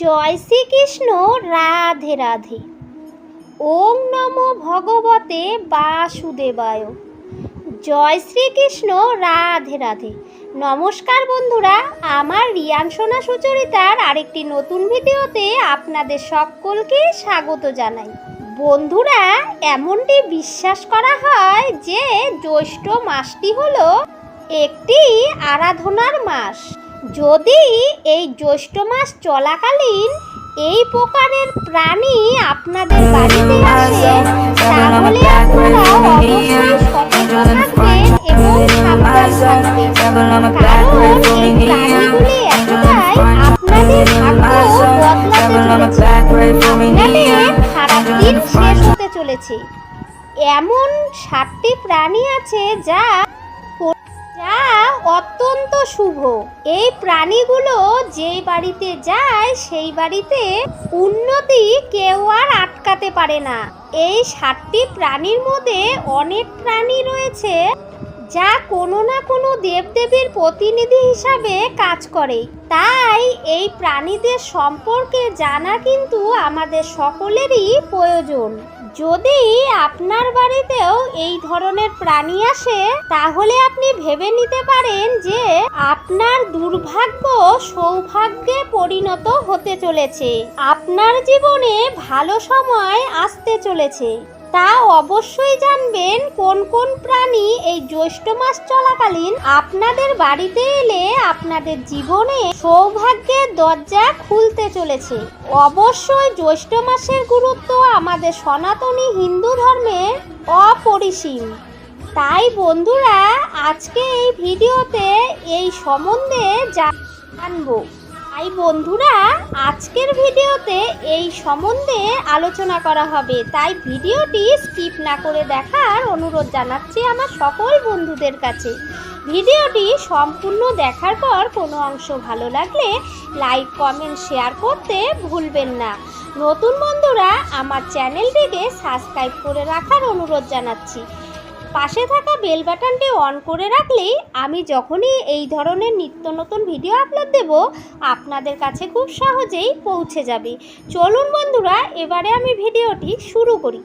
জয় শ্রীকৃষ্ণ, রাধে রাধে। ওম নম ভগবতে বাসুদেবায়। জয় শ্রীকৃষ্ণ, রাধে রাধে। নমস্কার বন্ধুরা, আমার রিয়ান সোনা সুচরিতার আরেকটি নতুন ভিডিওতে আপনাদের সকলকে স্বাগত জানাই। বন্ধুরা, এমনটি বিশ্বাস করা হয় যে জ্যৈষ্ঠ মাসটি হলো একটি আরাধনার মাস। যদি এই জ্যৈষ্ঠ মাস চলাকালীন এই প্রকারের প্রাণী আপনাদের বাড়িতে আসে, তাহলে আপনারা এতটাই আপনাদের শেষ হতে চলেছে। এমন সাতটি প্রাণী আছে যা যা অত্যন্ত শুভ। এই প্রাণীগুলো যেই বাড়িতে যায়, সেই বাড়িতে উন্নতি কেউ আর আটকাতে পারে না। এই সাতটি প্রাণীর মধ্যে অনেক প্রাণী রয়েছে, যা কোনো না কোনো দেবদেবীর প্রতিনিধি হিসাবে কাজ করে। তাই এই প্রাণীদের সম্পর্কে জানা কিন্তু আমাদের সকলেরই প্রয়োজন। যদি আপনার বাড়িতেও এই ধরনের প্রাণী আসে, তাহলে আপনি ভেবে নিতে পারেন যে আপনার দুর্ভাগ্য সৌভাগ্যে পরিণত হতে চলেছে। আপনার জীবনে ভালো সময় আসতে চলেছে। তা অবশ্যই জানবেন কোন কোন প্রাণী এই জ্যৈষ্ঠ মাস চলাকালীন আপনাদের বাড়িতে এলে আপনাদের জীবনে সৌভাগ্যের দরজা খুলতে চলেছে। অবশ্যই জ্যৈষ্ঠ মাসের গুরুত্ব আমাদের সনাতনী হিন্দু ধর্মের অপরিসীম। তাই বন্ধুরা, আজকে এই ভিডিওতে এই সম্বন্ধে জানব। তাই বন্ধুরা, আজকের ভিডিওতে এই সম্বন্ধে আলোচনা করা হবে। তাই ভিডিওটি স্কিপ না করে দেখার অনুরোধ জানাচ্ছি আমার সকল বন্ধুদের কাছে। ভিডিওটি সম্পূর্ণ দেখার পর কোনো অংশ ভালো লাগলে লাইক, কমেন্ট, শেয়ার করতে ভুলবেন না। নতুন বন্ধুরা, আমার চ্যানেলটিকে সাবস্ক্রাইব করে রাখার অনুরোধ জানাচ্ছি। পাশে থাকা বেল বাটনটি অন করে রাখলেই আমি যখনই এই ধরনের নিত্য নতুন ভিডিও আপলোড দেব, আপনাদের কাছে খুব সহজেই পৌঁছে যাবে। চলুন বন্ধুরা, এবারে আমি ভিডিওটি শুরু করি।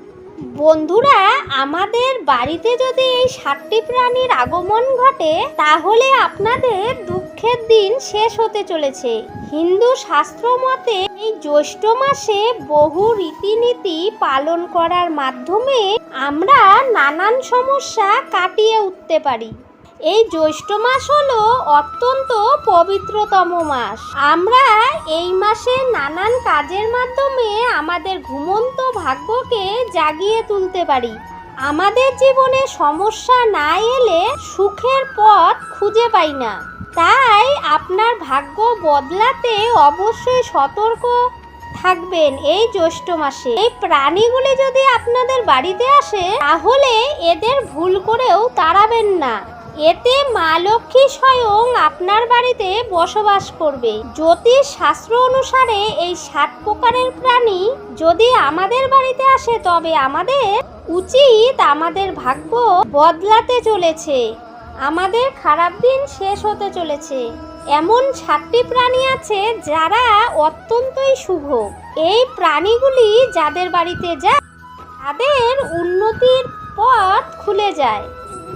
বন্ধুরা, আমাদের বাড়িতে যদি এই সাতটি প্রাণীর আগমন ঘটে, তাহলে আপনাদের দুঃখের দিন শেষ হতে চলেছে। হিন্দু শাস্ত্র মতে জ্যৈষ্ঠ মাসে বহু রীতিনীতি পালন করার মাধ্যমে আমরা নানান সমস্যা কাটিয়ে উঠতে পারি। এই জ্যৈষ্ঠ মাস হলো অত্যন্ত পবিত্রতম মাস। আমরা এই মাসে নানান কাজের মাধ্যমে আমাদের ঘুমন্ত ভাগ্যকে জাগিয়ে তুলতে পারি। আমাদের জীবনে সমস্যা না এলে সুখের পথ খুঁজে পাই না। তাই আপনার ভাগ্য বদলাতে অবশ্যই সতর্ক থাকবেন এই জ্যৈষ্ঠ মাসে। এই প্রাণীগুলি যদি আপনাদের বাড়িতে আসে, তাহলে এদের ভুল করেও তাড়াবেন না। এতে মা লক্ষ্মী স্বয়ং আপনার বাড়িতে বসবাস করবে। জ্যোতিষ শাস্ত্র অনুসারে এই সাত প্রকারের প্রাণী যদি আমাদের বাড়িতে আসে, তবে আমাদের উচিত আমাদের ভাগ্য বদলাতে চলেছে। আমাদের খারাপ দিন শেষ হতে চলেছে। এমন সাতটি প্রাণী আছে যারা অত্যন্তই শুভ। এই প্রাণীগুলি যাদের বাড়িতে যায়, তাদের উন্নতির পথ খুলে যায়।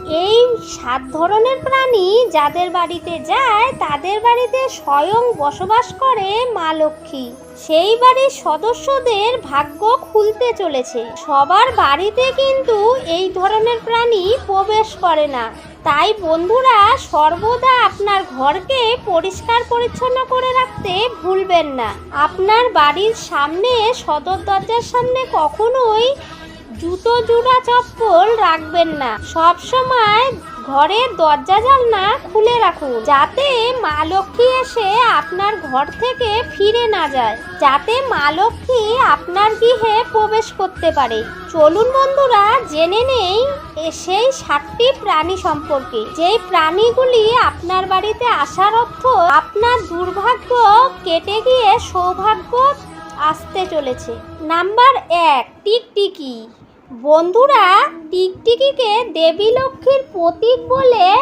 এই সাত ধরনের প্রাণী যাদের বাড়িতে যায়, তাদের বাড়িতে স্বয়ং বসবাস করে মা লক্ষ্মী। সেই বাড়ির সদস্যদের ভাগ্য খুলতে চলেছে। সবার বাড়িতে কিন্তু এই ধরনের প্রাণী প্রবেশ করে না। তাই বন্ধুরা, সর্বদা আপনার ঘরকে পরিষ্কার পরিচ্ছন্ন করে রাখতে ভুলবেন না। আপনার বাড়ির সামনে, সদর দরজার সামনে কখনোই জুতো, জুড়া, চপ্পল রাখবেন না। সব সময় ঘরের দরজা, জানলা খুলে রাখুন, যাতে মা লক্ষ্মী এসে আপনার ঘর থেকে ফিরে না যায়, যাতে মা লক্ষ্মী আপনার গৃহে প্রবেশ করতে পারে। চলুন বন্ধুরা, জেনে নেই সেই সাতটি প্রাণী সম্পর্কে। যেই প্রাণীগুলি আপনার বাড়িতে আসার অর্থ আপনার দুর্ভাগ্য কেটে গিয়ে সৌভাগ্য আসতে চলেছে। নাম্বার এক, টিকটিকি। বন্ধুরা টিকটিকিকে দেবী লক্ষ্মীর প্রতীক বলে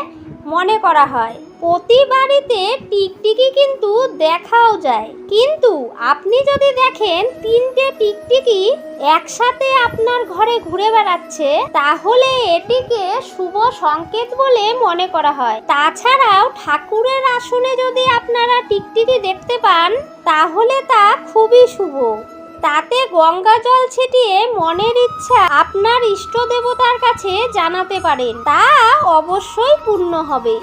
মনে করা হয়। প্রতি বাড়িতে টিকটিকি কিন্তু দেখাও যায়। কিন্তু আপনি যদি দেখেন তিনটে টিকটিকি একসাথে আপনার ঘরে ঘুরে বেড়াচ্ছে, তাহলে এটিকে শুভ সংকেত বলে মনে করা হয়। তাছাড়াও ঠাকুরের আসনে যদি আপনারা টিকটিকি দেখতে পান, তাহলে তা খুবই শুভ। তাতে গঙ্গা জল ছিটিয়ে মনের ইচ্ছা আপনার ইষ্ট দেবতার কাছে জানাতে পারেন। তা অবশ্যই পূর্ণ হবে।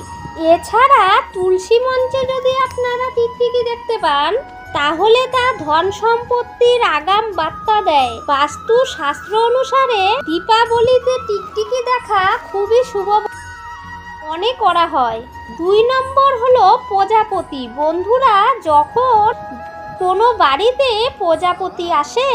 এছাড়া তুলসী মঞ্চে যদি আপনারা টিকটিকি দেখতে পান, তাহলে তা ধন সম্পত্তির আগাম বার্তা দেয়। বাস্তু শাস্ত্র অনুসারে দীপাবলিতে টিকটিকি দেখা খুবই শুভ মনে করা হয়। দুই নম্বর হলো প্রজাপতি। বন্ধুরা, যখন কোনো বাড়িতে প্রজাপতি আসে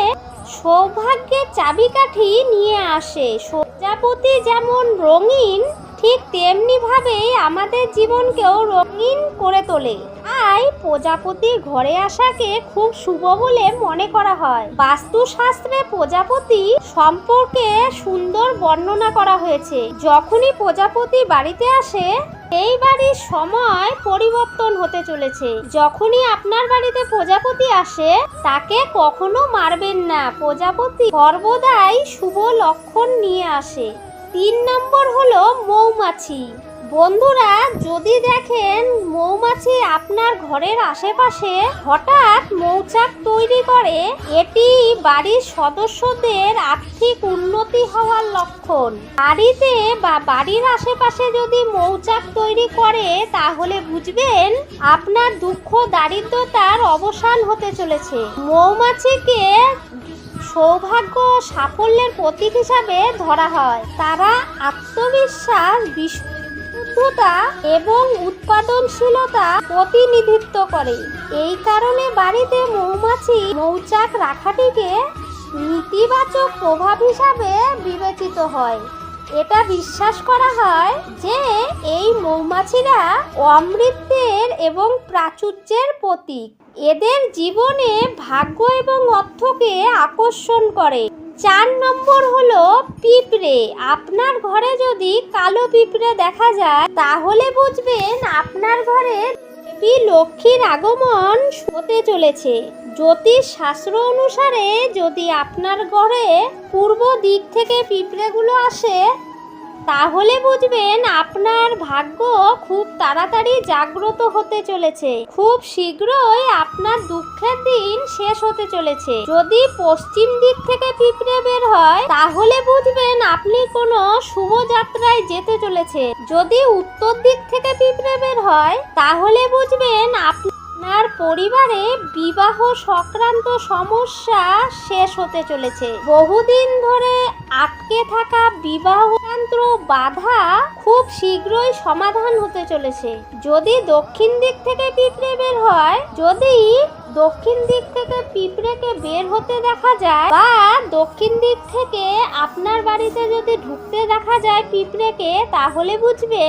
সৌভাগ্যের চাবিকাঠি নিয়ে আসে। প্রজাপতি যেমন রঙিন, ঠিক তেমনি ভাবে আমাদের জীবনকেও রঙিন করে তোলে। তাই প্রজাপতি ঘরে আসাকে খুব শুভ বলে মনে করা হয়। বাস্তুশাস্ত্রে প্রজাপতি সম্পর্কে সুন্দর বর্ণনা করা হয়েছে। যখনই প্রজাপতি বাড়িতে আসে এই বাড়ির সময় পরিবর্তন হতে চলেছে। যখনই আপনার বাড়িতে প্রজাপতি আসে, তাকে কখনো মারবেন না। প্রজাপতি সর্বদাই শুভ লক্ষণ নিয়ে আসে। তিন নম্বর হলো মৌমাছি। বন্ধুরা, যদি দেখেন আপনার ঘরের আশেপাশে হঠাৎ মৌচাক তৈরি করে, এটি বাড়ির সদস্যদের আর্থিক উন্নতি হওয়ার লক্ষণ। বাড়িতে বা বাড়ির আশেপাশে যদি মৌচাক তৈরি করে, তাহলে বুঝবেন আপনার দুঃখ দারিদ্রতার অবসান হতে চলেছে। মৌমাছিকে সৌভাগ্য সাফল্যের প্রতীক হিসাবে ধরা হয়। তারা আত্মবিশ্বাস বিশুদ্ধতা এবং উৎপাদনশীলতা প্রতিনিধিত্ব করে। এই কারণে বাড়িতে মৌমাছি মৌচাক রাখাটিকে নেতিবাচক প্রভাব হিসাবে বিবেচিত হয়। এটা বিশ্বাস করা হয় যে এই মৌমাছিরা অমৃতের এবং প্রাচুর্যের প্রতীক। এদের জীবনে ভাগ্য এবং অর্থকে আকর্ষণ করে। চার নম্বর হলো পিঁপড়ে। আপনার ঘরে যদি কালো পিঁপড়ে দেখা যায়, তাহলে বুঝবেন আপনার ঘরে লক্ষ্মীর আগমন হতে চলেছে। জ্যোতিষ শাস্ত্র অনুসারে যদি আপনার ঘরে পূর্ব দিক থেকে পিঁপড়েগুলো আসে তাহলে বুঝবেন আপনার ভাগ্য খুব তাড়াতাড়ি জাগ্রত হতে চলেছে। খুব শীঘ্রই আপনার দুঃখের দিন শেষ হতে চলেছে। যদি পশ্চিম দিক থেকে পিঁপড়ে বের হয়, তাহলে বুঝবেন আপনি কোনো শুভযাত্রায় যেতে চলেছে। যদি উত্তর দিক থেকে পিঁপড়ে বের হয়, তাহলে বুঝবেন আপনার পরিবারে বিবাহ সংক্রান্ত সমস্যা শেষ হতে চলেছে। বহুদিন ধরে আটকে থাকা বিবাহ সংক্রান্ত বাধা খুব শীঘ্রই সমাধান হতে চলেছে। যদি দক্ষিণ দিক থেকে পিঁপড়ে বের হয়, যদি দক্ষিণ দিক থেকে পিঁপড়েকে বের হতে দেখা যায় বা দক্ষিণ দিক থেকে আপনার বাড়িতে যদি ঢুকতে দেখা যায় পিঁপড়েকে, তাহলে বুঝবে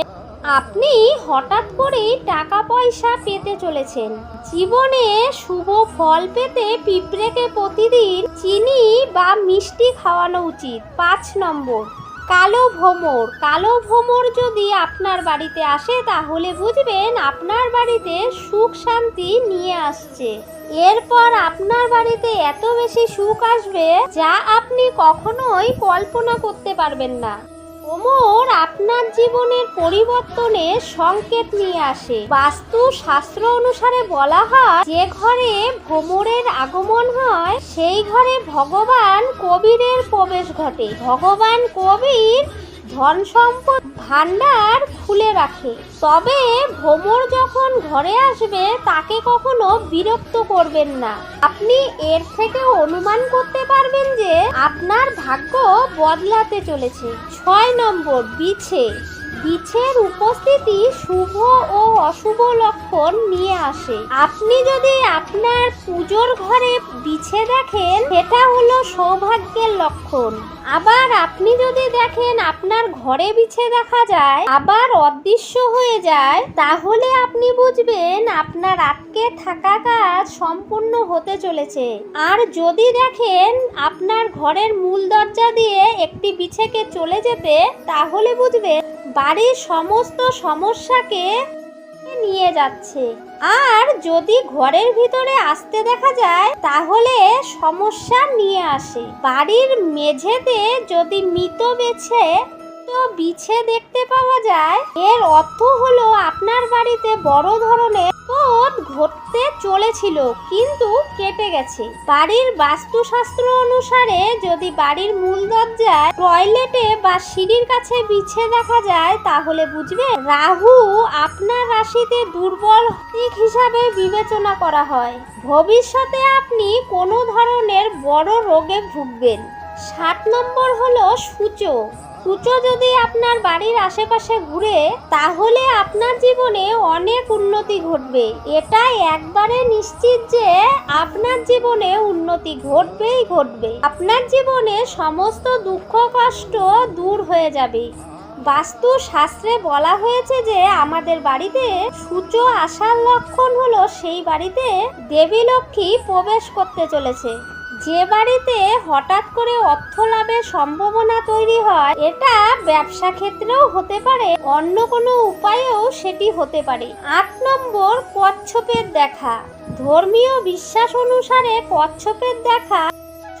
আপনি হঠাৎ করেই টাকা পয়সা পেতে চলেছেন। জীবনে শুভ ফল পেতে পিঁপড়েকে প্রতিদিন চিনি বা মিষ্টি খাওয়ানো উচিত। পাঁচ নম্বর কালো ভোমর কালো ভোমর যদি আপনার বাড়িতে আসে, তাহলে বুঝবেন আপনার বাড়িতে সুখ শান্তি নিয়ে আসছে। এরপর আপনার বাড়িতে এত বেশি সুখ আসবে, যা আপনি কখনোই কল্পনা করতে পারবেন না। ওমর আপনার জীবনের পরিবর্তনে সংকেত নিয়ে আসে। বাস্তু শাস্ত্র অনুসারে বলা হয়, যে ঘরে ভ্রমরের আগমন হয়, সেই ঘরে ভগবান কবিরের প্রবেশ ঘটে। ভগবান কবির ধন সম্পদ ভাণ্ডার খুলে রাখে। তবে ভ্রমর যখন ঘরে আসবে, তাকে কখনো বিরক্ত করবেন না। আপনি এর থেকে অনুমান করতে পারবেন যে, আপনার ভাগ্য বদলাতে চলেছে। ছয় নম্বর, বিছে। বিছের উপস্থিতি শুভ ও অশুভ লক্ষণ নিয়ে আসে। আপনি যদি আপনার পুজোর ঘরে বিছে দেখেন, সেটা হলো সৌভাগ্যের লক্ষণ। আবার আপনি যদি দেখেন আপনার ঘরে বিছে দেখা যায়, আবার অদৃশ্য হয়ে যায়, তাহলে আপনি বুঝবেন আপনার আটকে থাকা কাজ সম্পূর্ণ হতে চলেছে। আর যদি দেখেন আপনার ঘরের মূল দরজা দিয়ে একটি বিছেকে চলে যেতে, তাহলে বুঝবেন বাড়ির সমস্ত সমস্যাকে নিয়ে যাচ্ছে। আর যদি ঘরের ভিতরে আসতে দেখা যায়, তাহলে সমস্যা নিয়ে আসে। বাড়ির মেঝেতে যদি মৃত বেছে তো বিছে দেখতে পাওয়া যায়। এর অর্থ হলো আপনার বাড়িতে বড় ধরনের বিপদ ঘটতে চলেছিল, কিন্তু কেটে গেছে। বাড়ির বাস্তুশাস্ত্র অনুসারে যদি বাড়ির মূল দরজায় টয়লেটে বা সিঁড়ির কাছে বিছে দেখা যায়, তাহলে বুঝবে রাহু আপনার রাশিতে দুর্বল দিক হিসাবে বিবেচনা করা হয়। ভবিষ্যতে আপনি কোনো ধরনের বড় রোগে ভুগবেন। সাত নম্বর হলো সূচো সূচো যদি আপনার বাড়ির আশেপাশে ঘুরে, তাহলে আপনার জীবনে অনেক উন্নতি ঘটবে। এটা একবারে নিশ্চিত যে আপনার জীবনে উন্নতি ঘটবেই ঘটবে। আপনার জীবনে সমস্ত দুঃখ, কষ্ট দূর হয়ে যাবে। বাস্তু শাস্ত্রে বলা হয়েছে যে আমাদের বাড়িতে সূর্য আসার লক্ষণ হলো সেই বাড়িতে দেবী লক্ষ্মী প্রবেশ করতে চলেছে। যে বাড়িতে হঠাৎ করে অর্থ লাভের সম্ভাবনা তৈরি হয়, এটা ব্যবসা ক্ষেত্রেও হতে পারে, অন্য কোনো উপায়েও সেটি হতে পারে। আট নম্বর, কচ্ছপের দেখা। ধর্মীয় বিশ্বাস অনুসারে কচ্ছপের দেখা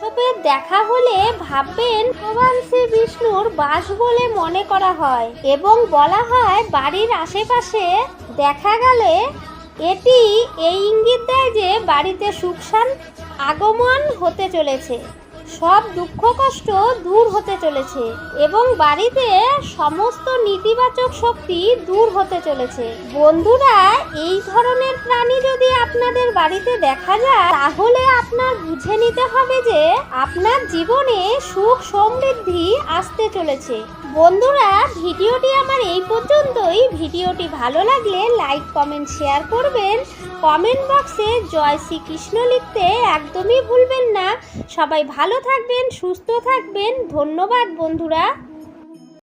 কচ্ছপের দেখা হলে ভাববেন ভগবান শ্রী বিষ্ণুর বাস বলে মনে করা হয় এবং বলা হয় বাড়ির আশেপাশে দেখা গেলে এটি এই ইঙ্গিত দেয় যে বাড়িতে সুখ শান্তি আগমন হতে চলেছে। সব দুঃখ কষ্ট দূর হতে চলেছে এবং বাড়িতে সমস্ত নেতিবাচক শক্তি দূর হতে চলেছে। বন্ধুরা, এই ধরনের প্রাণী যদি আপনাদের বাড়িতে দেখা যায়, তাহলে আপনার বুঝে নিতে হবে যে আপনার জীবনে সুখ সমৃদ্ধি আসতে চলেছে। বন্ধুরা, ভিডিওটি আমার এই পর্যন্তই। ভিডিওটি ভালো লাগলে লাইক, কমেন্ট, শেয়ার করবেন। কমেন্ট বক্সে জয় শ্রীকৃষ্ণ লিখতে একদমই ভুলবেন না। সবাই ভালো থাকবেন, সুস্থ থাকবেন। ধন্যবাদ বন্ধুরা।